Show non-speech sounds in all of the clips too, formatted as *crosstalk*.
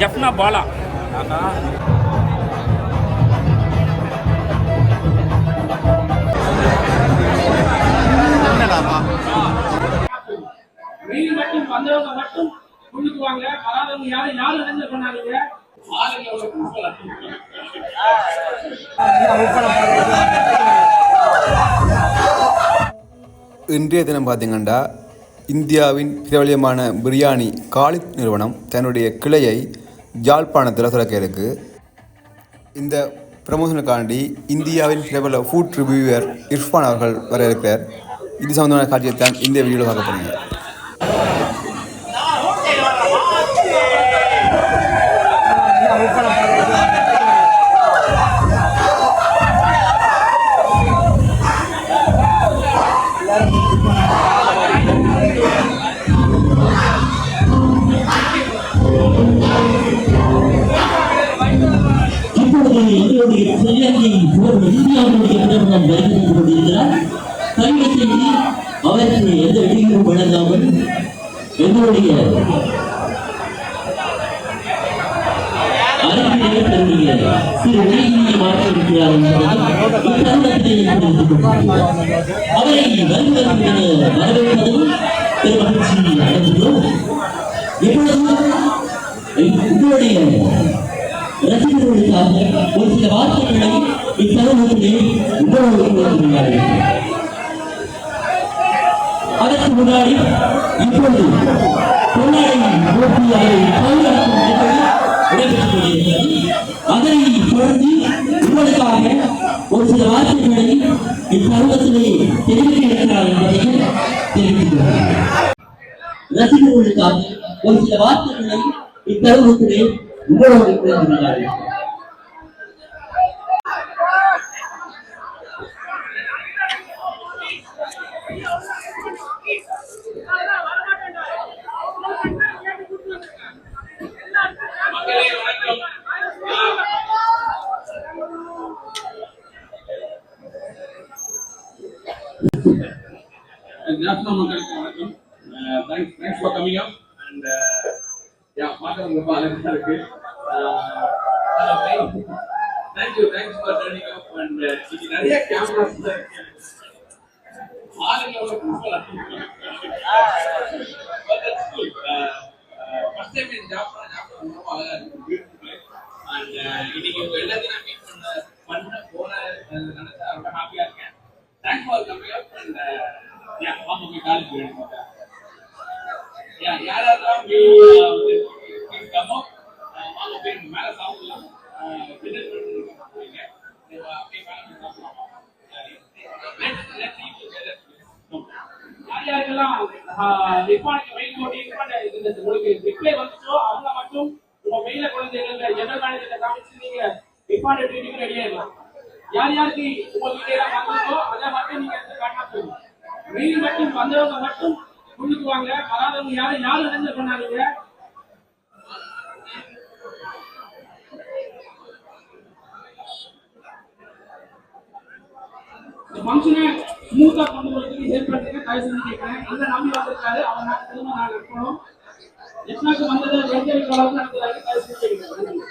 Jaffna Bala. Mail மட்டும் வந்தவங்க மட்டும் முன்னுக்கு வாங்க வராதவங்க யாரும் யாரும் என்ன பண்ணாதீங்க ஆளுங்க. இன்றைய தினம் பார்த்தீங்கன்னா இந்தியாவின் பிரபலியமான பிரியாணி காலித் நிறுவனம் தன்னுடைய கிளையை யாழ்ப்பாணத்தில் திறக்க இருக்கு. இந்த ப்ரமோஷனுக்காண்டி இந்தியாவின் பிரபல ஃபுட் ரிவ்யூவர் இர்ஃபான் அவர்கள் வர இருக்கிறார் இது சம்பந்தமான காட்சியை தான் இந்த வீடியோவில் பார்க்க போகிறீங்க இலங்கை பிரஜையை இந்தியாவுடைய பிரதமர் வருகை கொண்டிருக்கிறார் கல்வி செய்து அவருக்கு எந்த இடையூறும் வழங்காமல் எங்களுடைய அறிக்கையை தன்னுடைய திரு மாற்றியிருக்கிறார் அவரை வருவதற்கு உங்களுடைய ரசிகர்களுக்காக ஒரு சில வார்த்தைகளை இத்தருணத்திலே உங்களோடு கூறுகிறார்கள். அதற்கு முன்னாடி இப்பொழுது பொன்னாடை போட்டி அவரை பாதுகாக்கும் நிகழ்வு நடைபெற்றுக் கொண்டிருக்கிறது. அதனை தொடர்ந்து உங்களுக்காக ஒரு சில வார்த்தைகளை இத்தருணத்திலே தெரிவிக்க இருக்கிறார் என்பதையும் தெரிவித்துள்ளனர் ரசிகர்களுக்காக ஒரு சில வார்த்தைகளை இத்தருணத்திலே உங்களோடு கூறுகிறார்கள் மக்களுக்கு அழகா இருக்கு thank you thanks for turning up and இன்னைக்கு நிறைய கேமராஸ் இருக்கு ஆளுங்க உள்ள கும்பலா. But that's cool. Uh, uh, first time in Japan, Japan ரொம்ப அழகா இருக்கு. Uh, இன்னைக்கு உங்க எல்லாத்தையும் நான் யாருக்கெல்லாம் மெயில் போட்டு ரிப்பான் இந்த உங்களுக்கு ரிப்ளை வந்துச்சோ அவங்க மட்டும் உங்க மெயில குழந்தைகள் ஜெனரல் மேனேஜர் காமிச்சு நீங்க ரிப்பான் ட்ரீட்டிங் ரெடி ஆயிடலாம். யார் யாருக்கு உங்களுக்கு எல்லாம் வந்ததோ அதை மட்டும் நீங்க எடுத்து காட்டினா மெயில் மட்டும் வந்தவங்க மட்டும் முன்னுக்கு வாங்க. வராதவங்க யாரும் யாரும் என்ன பண்ணாதீங்க இந்த ஃபங்க்ஷனை ஸ்மூத்தா கொண்டு வரதுக்கு ஹெல்ப் பண்ணுங்க தயவு செஞ்சு கேட்கிறேன். அந்த நம்பி வந்திருக்காரு அவர் நான் திரும்ப நான் இருக்கணும் எஸ்னாக்கு வந்ததை எந்த அளவுக்கு நடந்ததாக தயவு செஞ்சு கேட்கிறேன் நன்றி.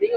நீங்க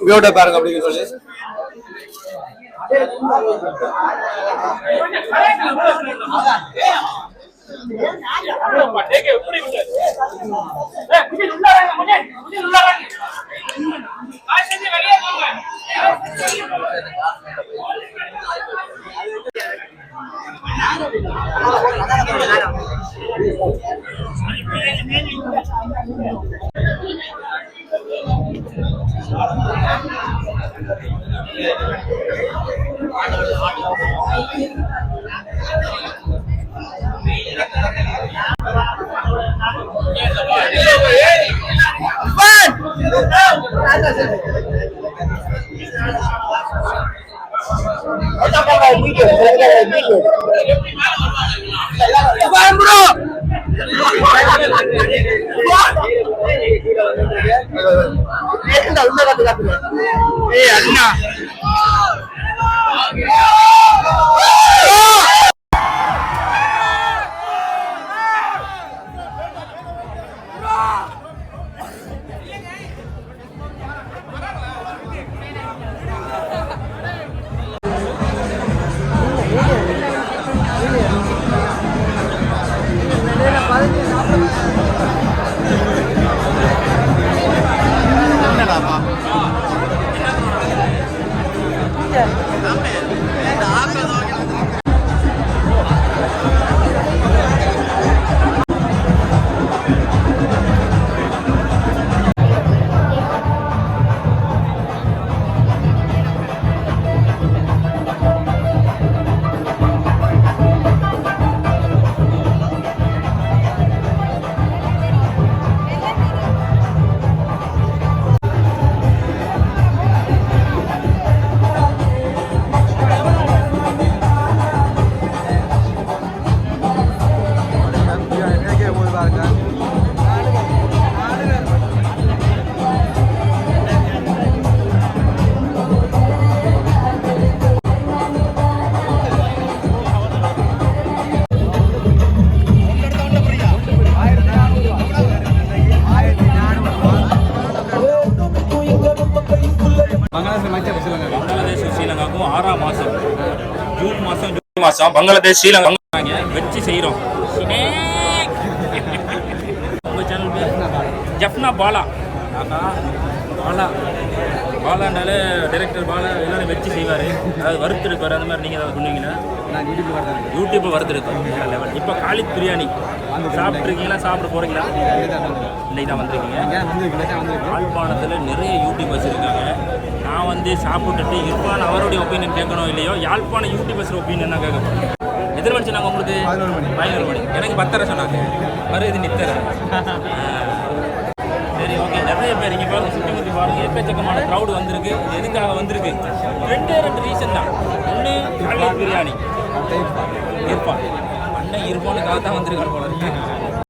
சொல்றத பாருங்க அப்படின்னு சொல்லி. வெளியே பங்களாதேஷ் Oh! மாதம் பங்களாதேஷ் ஸ்ரீலங்கா. வச்சு செய்கிறோம் *laughs* உங்கள் சேனல் பேர்? ஜஃப்னா பாலா. ஆஹா. பாலா. பாலாண்டாலே டைரக்டர் பாலா எல்லாரும் வச்சு செய்வார். அதாவது வறுத்துருப்பார். அந்த மாதிரி நீங்கள் ஏதாவது சொன்னீங்கன்னா யூடியூப்பில் வறுத்துருப்பார். வேற லெவல் இப்போ காலித் பிரியாணி. சாப்பிட்ருக்கீங்களா சாப்பிட போகிறீங்களா இன்னைக்கு தான் வந்திருக்கீங்க. யாழ்ப்பாணத்தில் நிறைய யூடியூபர்ஸ் இருக்காங்க. நான் வந்து சாப்பிட்டுட்டு இர்ஃபான் அவருடைய ஒப்பீனியன் கேட்கணும் இல்லையோ? யாழ்ப்பாண யூடியூபர்ஸ் ஒப்பீனியன் தான் கேட்க போகிறேன் எத்தனை மணி சொன்னாங்க உங்களுக்கு? பதினோரு மணி. எனக்கு பத்தரை சொன்னாங்க. மறுபடி நித்தரை *laughs* சரி ஓகே நிறைய பேர் இங்கே பாருங்க சுற்றி எக்கச்சக்கமான க்ரௌடு வந்திருக்கு. இது எதுக்காக வந்திருக்கு? ரெண்டே ரெண்டு ரீசன் தான். ஒன்று காலை பிரியாணி. இர்ஃபான் அண்ணன் இருப்பானுக்காக தான் வந்திருக்காரு போல இருக்கு.